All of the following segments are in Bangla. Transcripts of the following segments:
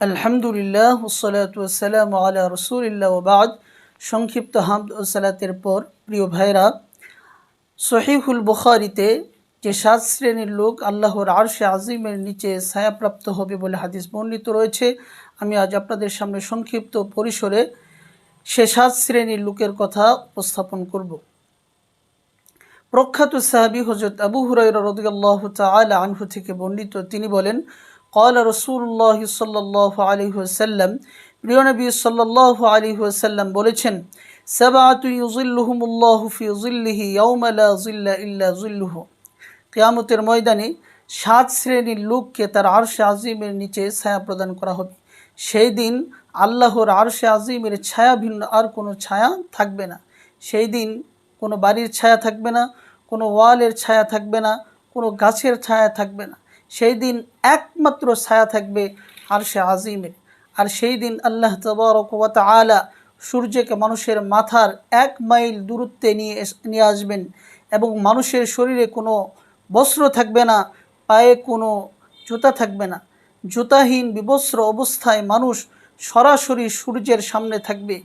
আলহামদুলিল্লাহ ওসলাতাম আলা রসুলিল্লাহ ওবাদ সংক্ষিপ্ত হামদ ও সালাতের পর, প্রিয় ভাইরা, সহিহুল বুখারিতে যে সাত শ্রেণির লোক আল্লাহর আরশে আজিমের নিচে ছায়াপ্রাপ্ত হবে বলে হাদিস বর্ণিত রয়েছে। আমি আজ আপনাদের সামনে সংক্ষিপ্ত পরিসরে সে সাত শ্রেণির লোকের কথা উপস্থাপন করব। প্রখ্যাত সাহাবি হজরত আবু হুরাইরা রদিয়াল্লাহ তালা আনহু থেকে বর্ণিত তিনি বলেন কল রসুল্লাহ সাল্লাহ আলী হুসাল্লাম প্রিয় নবী সাল্লাহ আলী হুসাল্লাম বলেছেন কেয়ামতের ময়দানে সাত শ্রেণির লোককে তার আরশে আজিমের নিচে ছায়া প্রদান করা হবে। সেই দিন আল্লাহর আরশে আজিমের ছায়া ভিন্ন, আর কোনো ছায়া থাকবে না। সেই দিন কোনো বাড়ির ছায়া থাকবে না, কোনো ওয়ালের ছায়া থাকবে না, কোনো গাছের ছায়া থাকবে না। সেই দিন একমাত্র ছায়া থাকবে আরশে আজিমের। আর সেই দিন আল্লাহ তবরকত আলা সূর্যকে মানুষের মাথার এক মাইল দূরত্বে নিয়ে নিয়ে আসবেন এবং মানুষের শরীরে কোনো বস্ত্র থাকবে না, পায়ে কোনো জুতা থাকবে না। জুতাহীন, বিবস্ত্র অবস্থায় মানুষ সরাসরি সূর্যের সামনে থাকবে।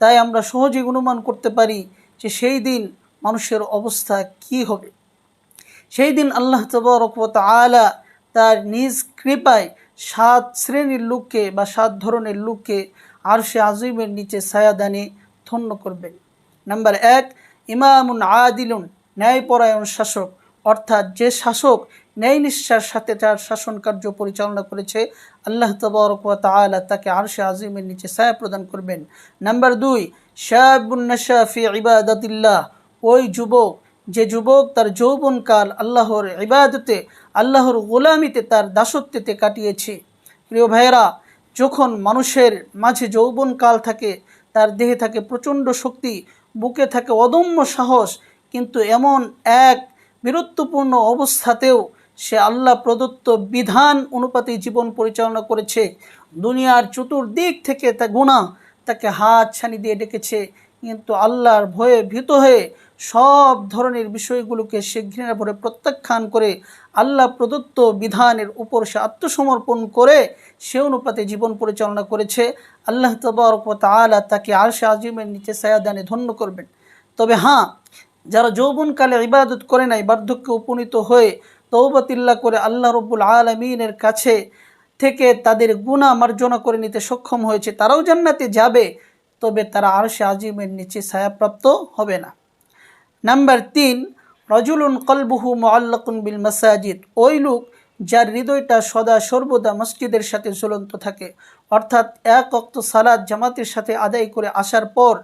তাই আমরা সহজেই অনুমান করতে পারি যে সেই দিন মানুষের অবস্থা কি হবে। সেই দিন আল্লাহ তবরকত আলা তার নিজ কৃপায় সাত শ্রেণির লোককে বা সাত ধরনের লোককে আর সে আজিমের নিচে ছায়াদানে ধন্য করবেন। নাম্বার এক, ইমামুন আদিলুন, ন্যায়পরায়ণ শাসক। অর্থাৎ যে শাসক ন্যায় নিষ্ঠার সাথে তার শাসন কার্য পরিচালনা করেছে, আল্লাহ তবরকাত আলা তাকে আরশে আজিমের নিচে ছায়া প্রদান করবেন। নাম্বার দুই শাহাবুন্নাশা ফি ইবাদতিল্লাহ। ওই যুবক যে যুবক তার যৌবনকাল আল্লাহর ইবাদতে, আল্লাহর গোলামিতে তার দাসত্বেতে কাটিয়েছে। প্রিয় ভাইয়েরা, যখন মানুষের মাঝে যৌবনকাল থাকে, তার দেহে থাকে প্রচণ্ড শক্তি, বুকে থাকে অদম্য সাহস, কিন্তু এমন এক বীরত্বপূর্ণ অবস্থাতেও সে আল্লাহ প্রদত্ত বিধান অনুপাতে জীবন পরিচালনা করেছে। দুনিয়ার চতুর্দিক থেকে তা গুণা তাকে হাত ছানি দিয়ে ডেকেছে। কিন্তু আল্লাহর ভয়ে ভীত হয়ে সব ধরনের বিষয়গুলোকে সে ঘৃণা ভরে প্রত্যাখ্যান করে আল্লাহ প্রদত্ত বিধানের উপর সে আত্মসমর্পণ করে সে অনুপাতে জীবন পরিচালনা করেছে। আল্লাহ তবরক তালা তাকে আরশে আজিমের নিচে সায়াদানে ধন্য করবেন। তবে হ্যাঁ যারা যৌবনকালে ইবাদত করে নাই, বার্ধক্যে উপনীত হয়ে তৌবাতিল্লা করে আল্লাহ রব্বুল আলমিনের কাছে থেকে তাদের গুণা মার্জনা করে নিতে সক্ষম হয়েছে, তারাও জান্নাতে যাবে। তবে তারা আরশে আজিমের নিচে ছায়াপ্রাপ্ত হবে না। নাম্বার তিন, রজুলুন কলবুহু মোয়াল্লাকুন বিল মাসাজিদ। ওই লোক যার হৃদয়টা সদা সর্বদা মসজিদের সাথে ঝুলন্ত থাকে, অর্থাৎ এক অক্ত সালাদ জামাতের সাথে আদায় করে আসার পর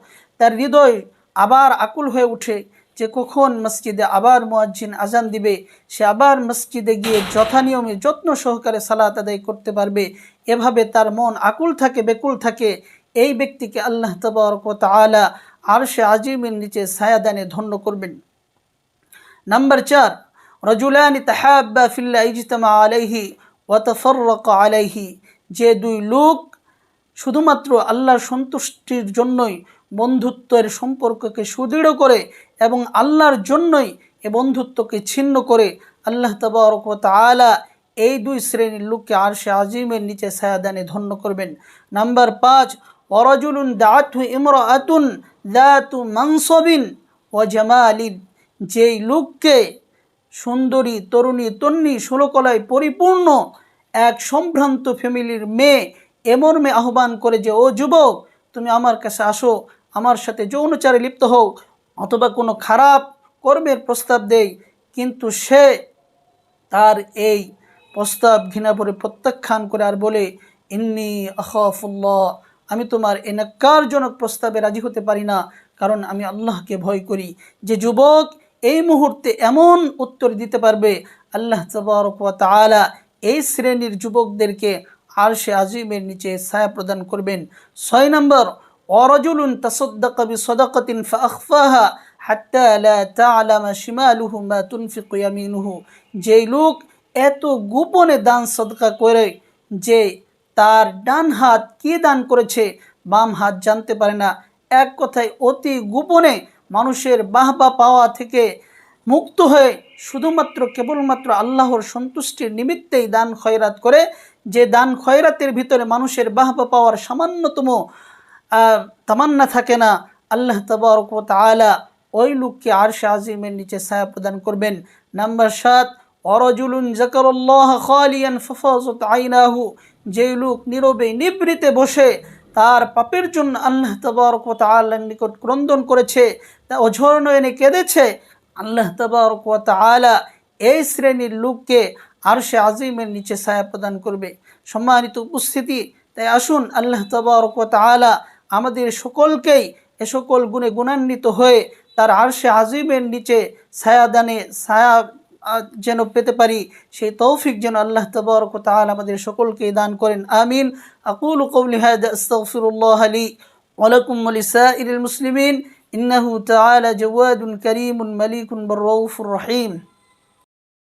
তার হৃদয় আবার আকুল হয়ে উঠে যে কখন মসজিদে আবার মোয়াজ্জিন আজান দিবে, সে আবার মসজিদে গিয়ে যথানিয়মে যত্ন সহকারে সালাত আদায় করতে পারবে। এভাবে তার মন আকুল থাকে, বেকুল থাকে। এই ব্যক্তিকে আল্লাহ তবরকত আলা আর সে আজিমের নিচে ছায়াদানে ধন্য করবেন। নাম্বার চার, রজুলানি তাহাব্বা ফিল্লা ইজতামা আলাইহি ওয়াতফরক আলাইহি। যে দুই লোক শুধুমাত্র আল্লাহর সন্তুষ্টির জন্যই বন্ধুত্বের সম্পর্ককে সুদৃঢ় করে এবং আল্লাহর জন্যই এ বন্ধুত্বকে ছিন্ন করে আল্লাহ তবরক আলা এই দুই শ্রেণির লোককে আর সে আজিমের নিচে ছায়াদানে ধন্য করবেন। নাম্বার পাঁচ ইমর আতুন দাতু মাংসবিন ও জামালিন যেই লোককে সুন্দরী, তরুণী, তন্নি, ষোলকলায় পরিপূর্ণ এক সম্ভ্রান্ত ফ্যামিলির মেয়ে এমর্মে আহ্বান করে যে, ও যুবক, তুমি আমার কাছে আসো, আমার সাথে যৌনচারে লিপ্ত হও, অথবা কোনো খারাপ কর্মের প্রস্তাব দেই। কিন্তু সে তার এই প্রস্তাব ঘৃণা করে প্রত্যাখ্যান করে আর বলে, ইন্নি আহফুল্লাহ আমি তোমার এ নাক্কারজনক প্রস্তাবে রাজি হতে পারি না। কারণ আমি আল্লাহকে ভয় করি। যে যুবক এই মুহূর্তে এমন উত্তর দিতে পারবে, আল্লাহ তালা এই শ্রেণির যুবকদেরকে আর সে আজিমের নিচে ছায়া প্রদান করবেন। ছয় নম্বর, অরজুলুন তাসদ্দাকবি সদাকতিন শিমালুহু মা যেই লোক এত গোপনে দান সদকা করে যে তার ডান হাত কি দান করেছে? বাম হাত জানতে পারে না। এক কথায় অতি গোপনে মানুষের বাহবা পাওয়া থেকে মুক্ত হয়ে শুধুমাত্র কেবলমাত্র আল্লাহর সন্তুষ্টির নিমিত্তেই দান খয়রাত করে, যে দান খয়রাতের ভিতরে মানুষের বাহবা পাওয়ার সামান্যতম তামান্না থাকে না, আল্লাহ তবরক তালা ওই লোককে আরশে আজিমের নিচে ছায়া প্রদান করবেন। নাম্বার সাত, অরজুলুন জাকারুল্লাহ খালিয়ান ফফাজত আইনাহু। যে লোক নীরবে নিবৃতে বসে, তার পাপের জন্য আল্লাহ তবরক ও নিকট ক্রন্দন করেছে, তা অঝর নয়নে কেঁদেছে। আল্লাহ তবরক ও তাআলা এই শ্রেণির লোককে আরশে আজিমের নিচে ছায়া প্রদান করবে। সম্মানিত উপস্থিতি, তাই আসুন আল্লাহ তবরক ও তাআলা আমাদের সকলকেই এ সকল গুণে গুণান্বিত হয়ে তার আরশে আজিমের নিচে ছায়াদানে ছায়া যেন পেতে পারি, সেই তৌফিক যেন আল্লাহ তবরক ও তাআলা আমাদের সকলকে দান করেন, আমিন। আকুল কৌলি হাদা আস্তাগফিরুল্লাহ লি ওয়ালাকুম ওয়ালিসাইরিল মুসলিমিন, ইন্নাহু তাআলা জাওয়াদুন কারীমুন মালিকুন বররউফুর রহিম।